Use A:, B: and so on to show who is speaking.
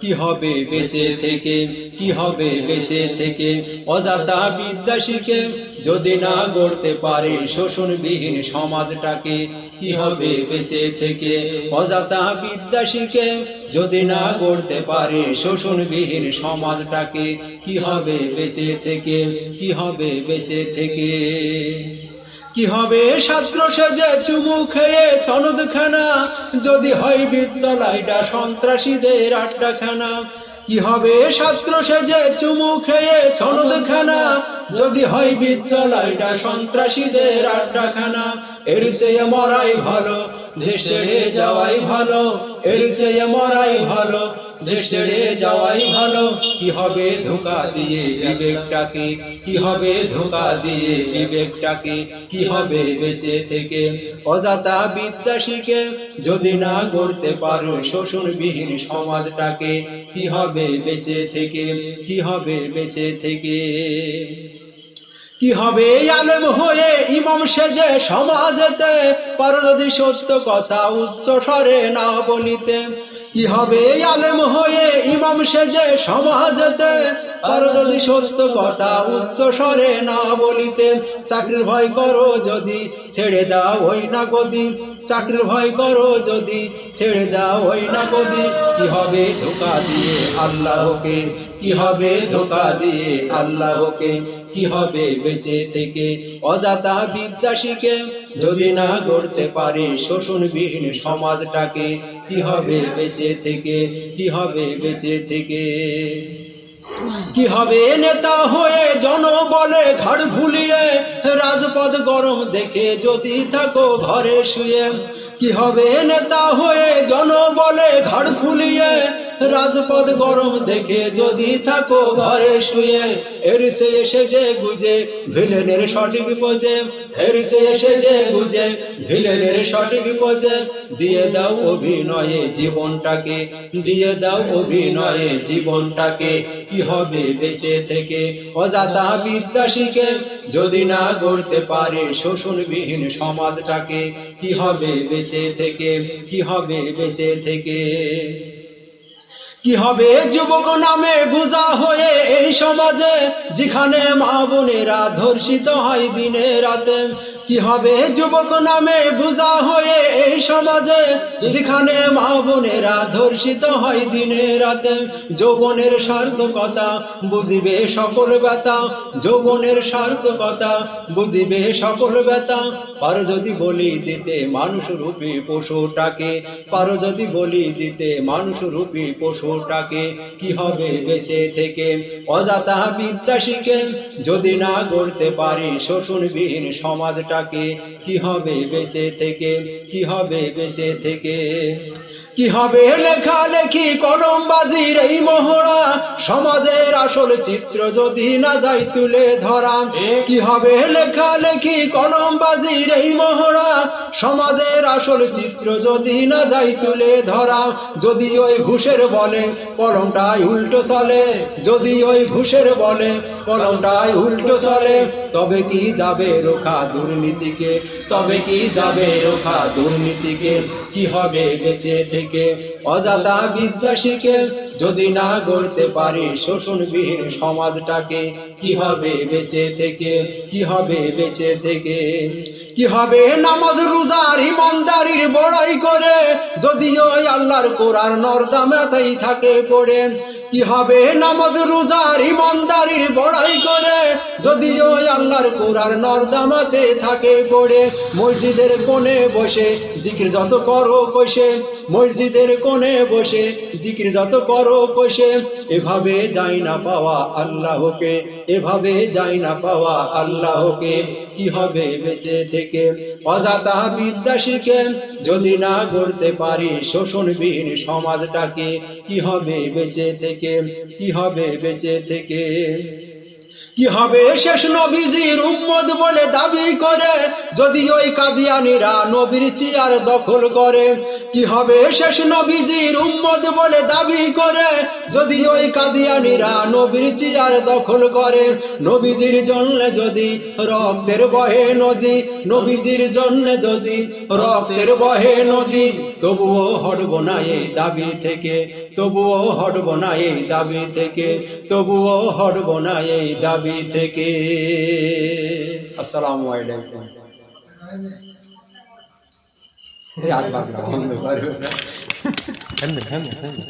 A: কি হবে বেঁচে থেকে? কি হবে বেঁচে থেকে? অজাতা যদি না গড়তে পারে শোষণবিহীন সমাজটাকে, কি হবে বেঁচে থেকে? অজাতা বিদ্যা শিখে যদি না গড়তে পারে শোষণবিহীন সমাজটাকে, কি হবে বেঁচে থেকে? কি হবে বেঁচে থেকে? কি হবে ছাত্র সেজে চুমু খেয়ে সনদখানা? যদি হয় বিদ্যালয়টা সন্ত্রাসীদের আড্ডাখানা। কি হবে ছাত্র সেজে চুমু খেয়ে সনদখানা? যদি হয় বিদ্যালয়টা সন্ত্রাসীদের আড্ডাখানা। এর চেয়ে মরাই ভালো ছেড়ে যাওয়াই ভালো, এর চেয়ে মরাই ভালো। ছেড়ে যাওয়াই ভালো। কি হবে ধোকা দিয়ে বিবেকটাকে? কি হবে ধোকা দিয়ে বিবেকটাকে? কি হবে বেঁচে থেকে? অজাতা বিদ্যা শিখে যদি না গড়তে পারো শোষণবিহীন সমাজটাকে, কি হবে বেঁচে থেকে? কি হবে বেঁচে থেকে? কি হবে আলেম হয়ে ইমাম সেজে সমাজেতে? পারো যদি সত্য কথা উচ্চ স্বরে না বলিতে। কি হবে আলেম হয়ে ইমাম সেজে সমাজেতে? পারো যদি সত্য কথা উচ্চ স্বরে না বলিতে, চাকরির ভয় করো যদি ছেড়ে দাও, ওই না গদি। চাকরির ভয় করো যদি ছেড়ে দাও, ওই না গদি। কি হবে ধোকা দিয়ে আল্লাহকে? কি হবে ধোকা দিয়ে আল্লাহকে? কি হবে বেঁচে থেকে অজাতা বিদ্যা যদি না গড়তে পারে শোষণবিহীন সমাজটাকে কি হবে বেঁচে থেকে? কি হবে বেঁচে থেকে? কি হবে নেতা হয়ে জনবলে ঘর ভুলিয়ে? রাজপথ গরম দেখে যদি থাকো ঘরে শুয়ে। কি হবে নেতা হয়ে জন বলে ঘর ফুলিয়ে রাজপথ গরম দেখে যদি থাকো ঘরে শুয়ে এর সে এসে যে গুজে ভিলেনের সঠিক পোজে এর সে এসে যে গুজে ভিলেনের সঠিক পোজে দিয়ে দাও অভিনয়ে জীবনটাকে, দিয়ে দাও অভিনয়ে জীবনটাকে, কি হবে বেঁচে থেকে? অজাতা বিদ্যা শিখে যদি না গড়তে পারে শোষণবিহীন সমাজটাকে, কি হবে বেঁচে থেকে? কি হবে বেঁচে থেকে? কি হবে যুবক নামে বোঝা হয়ে এই সমাজে? যেখানে মা বোনেরা ধর্ষিত হয় দিনে রাতে। কি হবে? যুবক নামে বোঝা হয়ে এই সমাজে, যেখানে মা বোনেরা ধর্ষিত হয় দিনে রাতে, যৌবনের সার্থকতা বুঝিবে সকল ব্যথা, যৌবনের সার্থকতা বুঝিবে সকল ব্যথা। পারো যদি বলি দিতে মানুষ রূপী পশুটাকে, পারো যদি বলি দিতে মানুষ রূপী পশুটাকে, কি হবে বেঁচে থেকে? অজাতা বিদ্যা শিখে যদি না গড়তে পারি শোষণবিহীন সমাজটাকে কি হবে বেঁচে থেকে? কি হবে বেঁচে থেকে? কি হবে লেখালেখি, কলমবাজির এই মহড়া? সমাজের আসল চিত্র যদি না যাই তুলে ধরা, কি হবে লেখালেখি কলমবাজির এই মহড়া? সমাজের আসল চিত্র যদি না যাই তুলে ধরা, যদি ওই ঘুষের বলে কলমটাই উল্টো চলে, যদি ওই ঘুষের বলে কলমটাই উল্টো চলে, তবে কি যাবে রোখা দুর্নীতিকে? তবে কি যাবে রোখা দুর্নীতিকে? কি হবে বেঁচে থেকে? অজাতা বিদ্যা শিখে যদি না গড়তে পারি শোষণবিহীন সমাজটাকে, কি হবে বেঁচে থেকে? কি হবে বেঁচে থেকে? কি হবে নামাজ রোজার ইমানদারির বড়াই করে? যদিও আল্লাহর কোরআন নর্দমাতেই থাকে পড়ে। কি হবে নামাজ রোজার ইমানদারির বড়াই করে? যদিও আল্লাহর কোরআন নর্দামাতে থাকে পড়ে, মসজিদের কোণে বসে জিকির যত করো কষে মসজিদের কোণে বসে জিকির যত করো কষে এভাবে যাই না পাওয়া আল্লাহকে, এভাবে যাই না পাওয়া আল্লাহকে। কি হবে বেঁচে থেকে? অজাতা বিদ্যা শিখে যদি না করতে পারি, শোষণবিহীন সমাজটাকে কি হবে বেঁচে থেকে? কি হবে বেঁচে থেকে? কি হবে? শেষ নবীজির উম্মত বলে দাবি করে, যদি ওই কাদিয়ানিরা নবীর চেয়ার দখল করে, কি হবে? শেষ নবীজির উম্মত বলে দাবি করে, যদি ওই কাদিয়ানিরা নবীর চেয়ার দখল করে, নবীজির জন্য যদি রক্তের বহে নদী, নবীজির জন্য যদি রক্তের বহে নদী, তবুও হটব না এই দাবি থেকে। তবুও হটব না এই দাবি থেকে, তবুও হটব না এই দাবি থেকে। আসসালামু আলাইকুম। রাত বাংলা বন্ধ। করো
B: হেমনে হেমনে হেমনে